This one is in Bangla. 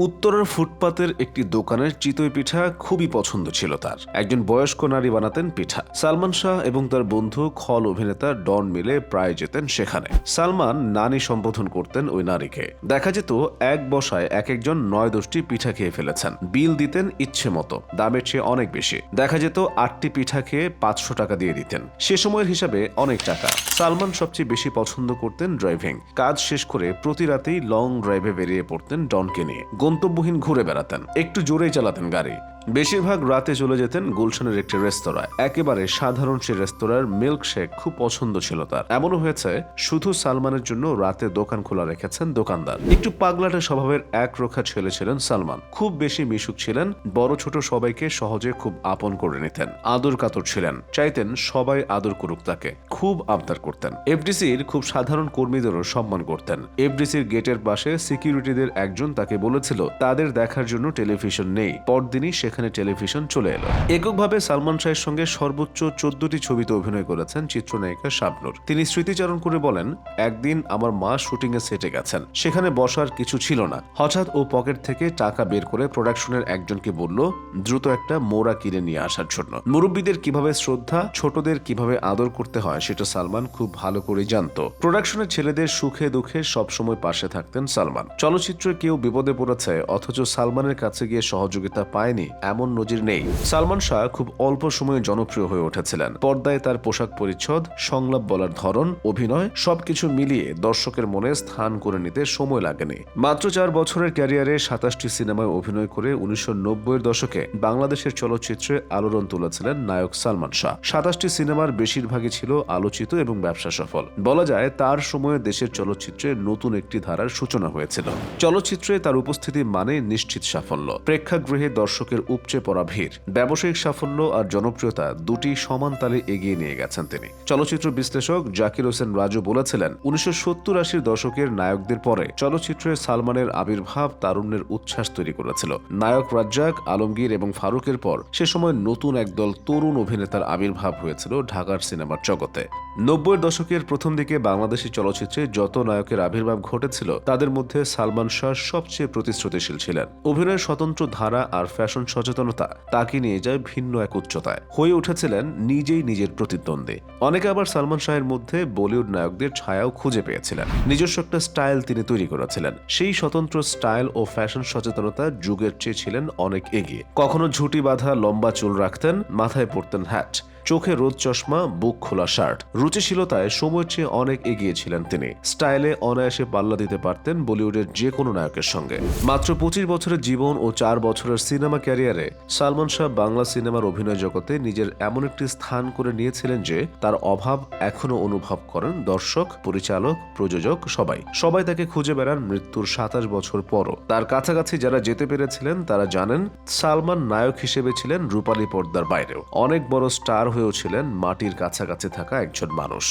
উত্তরের ফুটপাতের একটি দোকানের চিতই পিঠা খুবই পছন্দ ছিল তার। একজন বয়স্ক নারী বানাতেন পিঠা। সালমান শাহ এবং তার বন্ধু, খল অভিনেতা ডন মিলে প্রায় যেতেন সেখানে। সালমান নানি সম্বোধন করতেন ওই নারীকে। দেখা যেত এক বসায় এক একজন নয় দশটি পিঠা খেয়ে ফেলেছেন। বিল দিতেন ইচ্ছে মতো, দামের চেয়ে অনেক বেশি। দেখা যেত আটটি পিঠা খেয়ে পাঁচশো টাকা দিয়ে দিতেন। সে সময়ের হিসাবে অনেক টাকা। সালমান সবচেয়ে বেশি পছন্দ করতেন ড্রাইভিং। কাজ শেষ করে প্রতি রাতেই লং ড্রাইভে বেরিয়ে পড়তেন ডনকে নিয়ে। গন্তব্যহীন ঘুরে বেড়াতেন। একটু জোরেই চালাতেন গাড়ি। বেশিরভাগ রাতে চলে যেতেন গুলশানের একটি রেস্তোরাঁয়। একেবারে সাধারণ সে রেস্তোরাঁর মিল্ক শেক খুব পছন্দ ছিল তার। এমনও হয়েছে, শুধু সালমানের জন্য রাতে দোকান খোলা রেখেছেন দোকানদার। একটু পাগলাটে স্বভাবের এক রোখা ছেলে ছিলেন সালমান। খুব বেশি মিশুক ছিলেন, বড় ছোট সবাইকে সহজে খুব আপন করে নিতেন। আদর কাতর ছিলেন, চাইতেন সবাই আদর করুক তাকে। খুব আবদার করতেন। এফডিসির খুব সাধারণ কর্মীদেরও সম্মান করতেন। এফডিসির গেটের পাশে সিকিউরিটিদের একজন তাকে বলেছিল, তাদের দেখার জন্য টেলিভিশন নেই। পরদিনই সেখানে টেলিভিশন চলে এলো। এককভাবে সালমান শাহের সঙ্গে সর্বোচ্চ চোদ্দটি ছবিতে অভিনয় করেছেন চিত্রনায়িকা শাবনুর। তিনি স্মৃতিচারণ করে বলেন, একদিন আমার মা শুটিং এ সেটে গেছেন। সেখানে বসার কিছু ছিল না। হঠাৎ ও পকেট থেকে টাকা বের করে প্রোডাকশনের একজনকে বলল, দ্রুত একটা মোড়া কিনে নিয়ে আসার জন্য। মুরব্বীদের কীভাবে শ্রদ্ধা, ছোটদের কীভাবে আদর করতে হয় সেটা সালমান খুব ভালো করে জানতো। প্রোডাকশনের ছেলেদের সুখে দুঃখে সবসময় পাশে থাকতেন সালমান। চলচ্চিত্রে কেউ বিপদে পড়েছে, অথচ সালমানের কাছে গিয়ে সহযোগিতা পায়নি এমন নজির নেই। সালমান শাহ খুব অল্প সময়ে জনপ্রিয় হয়ে উঠেছিলেন। পর্দায় তার পোশাক পরিচ্ছদ, সংলাপ বলার ধরন, অভিনয় সবকিছু মিলিয়ে দর্শকের মনে স্থান করে নিতে সময় লাগেনি। মাত্র চার বছরের ক্যারিয়ারে সাতাশটি সিনেমায় অভিনয় করে উনিশশো নব্বইয়ের দশকে বাংলাদেশের চলচ্চিত্রে আলোড়ন তুলেছিলেন নায়ক সালমান শাহ। সাতাশটি সিনেমার বেশিরভাগই ছিল আলোচিত এবং ব্যবসা সফল। বলা যায় তার সময়ে দেশের চলচ্চিত্রে নতুন একটি ধারার সূচনা হয়েছিল। চলচ্চিত্রে তার উপস্থিতি মানে নিশ্চিত সাফল্য। প্রেক্ষাগৃহে দর্শকের উপচে পড়া ভিড়। ব্যবসায়িক সাফল্য আর জনপ্রিয়তা দুটি সমান তালে এগিয়ে নিয়ে গেছেন তিনি। চলচ্চিত্র বিশ্লেষক জাকির হোসেন রাজু বলেছিলেন, উনিশশো সত্তর আশির দশকের নায়কদের পরে চলচ্চিত্রে সালমানের আবির্ভাব তারুণ্যের উচ্ছ্বাস তৈরি করেছিল। নায়ক রাজ্জাক, আলমগীর এবং ফারুকের পর সে সময় নতুন একদল তরুণ অভিনেতার আবির্ভাব হয়েছিল ঢাকার সিনেমার জগতে। নব্বইয়ের দশকের প্রথম দিকে বাংলাদেশি চলচ্চিত্রে যত নায়কের আবির্ভাব ঘটেছিল, তাদের মধ্যে সালমান শাহ সবচেয়ে প্রতিশ্রুতিশীল ছিলেন। অভিনয়ের স্বতন্ত্র ধারা আর ফ্যাশন সচেতনতা তাকে নিয়ে যায় ভিন্ন এক উচ্চতায়। হয়ে উঠেছিলেন নিজেই নিজের প্রতিদ্বন্দ্বী। অনেকে আবার সালমান শাহের মধ্যে বলিউড নায়কদের ছায়াও খুঁজে পেয়েছিলেন। নিজস্ব একটা স্টাইল তিনি তৈরি করেছিলেন। সেই স্বতন্ত্র স্টাইল ও ফ্যাশন সচেতনতা যুগের চেয়ে ছিলেন অনেক এগিয়ে। কখনো ঝুটি বাঁধা লম্বা চুল রাখতেন, মাথায় পড়তেন হ্যাট চোখে রোদ চশমা, বুক খোলা শার্ট। রুচিশীলতায় সময়ের চেয়ে অনেক এগিয়ে ছিলেন তিনি। স্টাইলে অনায়াসে পাল্লা দিতে পারতেন বলিউডের যে কোনো নায়কের সঙ্গে। মাত্র পঁচিশ বছরের জীবন ও চার বছরের সিনেমা ক্যারিয়ারে সালমান শাহ বাংলা সিনেমার অভিনয় জগতে নিজের এমন একটি স্থান করে নিয়েছিলেন যে, তার অভাব এখনও অনুভব করেন দর্শক, পরিচালক, প্রযোজক সবাই। সবাই তাকে খুঁজে বেড়ান মৃত্যুর সাতাশ বছর পরও। তার কাছাকাছি যারা যেতে পেরেছিলেন, তারা জানেন সালমান নায়ক হিসেবে ছিলেন রূপালী পর্দার বাইরেও। অনেক বড় স্টার হয়েও ছিলেন মাটির কাছাকাছি থাকা একজন মানুষ।